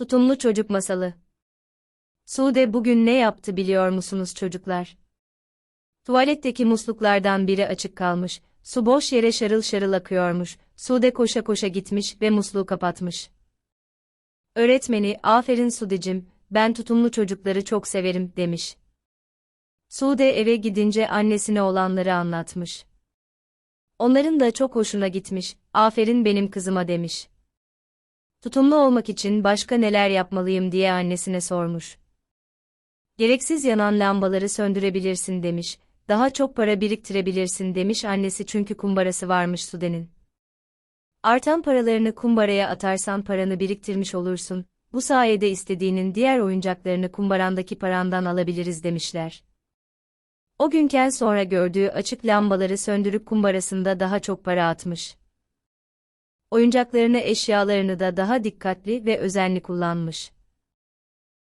Tutumlu Çocuk Masalı Sude bugün ne yaptı biliyor musunuz çocuklar? Tuvaletteki musluklardan biri açık kalmış, su boş yere şarıl şarıl akıyormuş, Sude koşa koşa gitmiş ve musluğu kapatmış. Öğretmeni, aferin Sudecim, ben tutumlu çocukları çok severim, demiş. Sude eve gidince annesine olanları anlatmış. Onların da çok hoşuna gitmiş, aferin benim kızıma demiş. Tutumlu olmak için başka neler yapmalıyım diye annesine sormuş. Gereksiz yanan lambaları söndürebilirsin demiş, daha çok para biriktirebilirsin demiş annesi çünkü kumbarası varmış Sude'nin. Artan paralarını kumbaraya atarsan paranı biriktirmiş olursun, bu sayede istediğinin diğer oyuncaklarını kumbarandaki parandan alabiliriz demişler. O günden sonra gördüğü açık lambaları söndürüp kumbarasında daha çok para atmış. Oyuncaklarını eşyalarını da daha dikkatli ve özenli kullanmış.